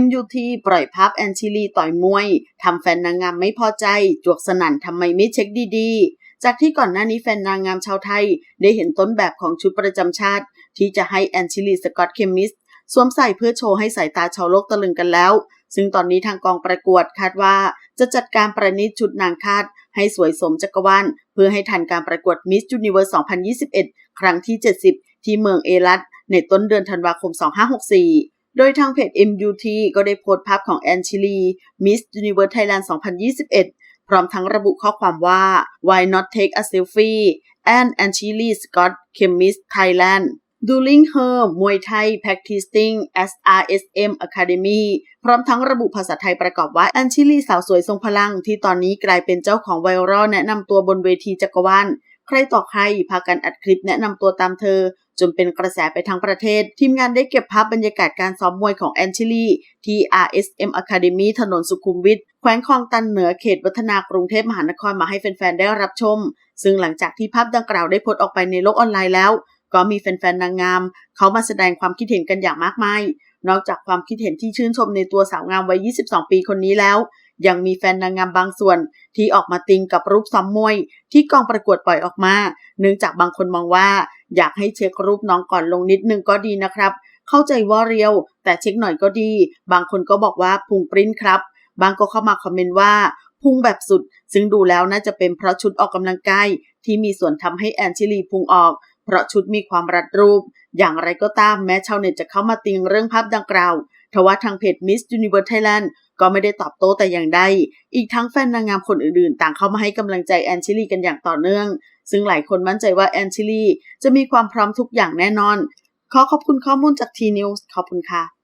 MUT ปล่อยภาพแอนชิลีต่อยมวย ทำแฟนนางงามไม่พอใจ จวกสนั่นทำไมไม่เช็คดีๆ จากที่ก่อนหน้านี้แฟนนางงามชาวไทย ได้เห็นต้นแบบของชุดประจำชาติ ที่จะให้แอนชิลีสกอตเคมิสสวมใส่เพื่อโชว์ให้สายตาชาวโลกตะลึงกันแล้ว ซึ่งตอนนี้ทางกองประกวดคาดว่า จะจัดการประณิตชุดนางคาด ให้สวยสมจักรวาลเพื่อให้ทันการประกวดมิส s u นิเว r ร์2021 ครั้งที่ 70 ที่เมืองเอลัสในต้นเดือนธันวาคม 2564 โดยทางเพจ MUT ก็ได้โพสต์ภาพของแอนชิลี Miss Universe Thailand 2021 พร้อมทั้งระบุข้อความว่า Why not take a selfie and Anchili Scott Chemist Thailand during her Muay Thai practicing at RSM Academy พร้อมทั้งระบุภาษาไทยประกอบว่าแอนชิลีสาวสวยทรงพลัง ที่ตอนนี้กลายเป็นเจ้าของไวรัลแนะนำตัวบนเวทีจักรวาลใครต่อใครพากันอัดคลิปแนะนำตัวตามเธอ จนเป็นกระแสไปทั้งประเทศ ทีมงานได้เก็บภาพบรรยากาศการซ้อมมวยของแอนชิลีที่ RSM Academy ถนนสุขุมวิทแขวงคลองตันเหนือเขตวัฒนากรุงเทพมหานครมาให้แฟนๆ ได้รับชม ซึ่งหลังจากที่ภาพดังกล่าวได้โพสต์ออกไปในโลกออนไลน์แล้ว ก็มีแฟนๆ นางงาม เขามาแสดงความคิดเห็นกันอย่างมากมาย นอกจากความคิดเห็นที่ชื่นชมในตัวสาวงามวัย 22 ปีคนนี้แล้ว ยังมีแฟนนางงามบางส่วน ที่ออกมาติงกับรูปซ้อมมวย ที่กองประกวดปล่อยออกมา เนื่องจากบางคนมองว่า อยากให้เช็ครูปน้องก่อนลงนิดนึงก็ดีนะครับ เข้าใจว่าเรียว แต่เช็คหน่อยก็ดี บางคนก็บอกว่าพุงปริ้นครับ บางก็เข้ามาคอมเมนต์ว่าพุงแบบสุด ซึ่งดูแล้วน่าจะเป็นเพราะชุดออกกำลังกายที่มีส่วนทำให้แอนชิลีพุงออก เพราะชุดมีความรัดรูป อย่างไรก็ตามแม้ชาวเน็ตจะเข้ามาติงเรื่องภาพดังกล่าวทว่าทางเพจ Miss Universe Thailand ก็ไม่ได้ตอบโต้แต่อย่างใด อีกทั้งแฟนนางงามคนอื่นๆ ต่างเข้ามาให้กำลังใจแอนชิลีกันอย่างต่อเนื่อง ซึ่งหลายคนมั่นใจว่าแอนชิลีจะมีความพร้อมทุกอย่างแน่นอน ขอขอบคุณข้อมูลจากทีนิวส์ขอบคุณค่ะ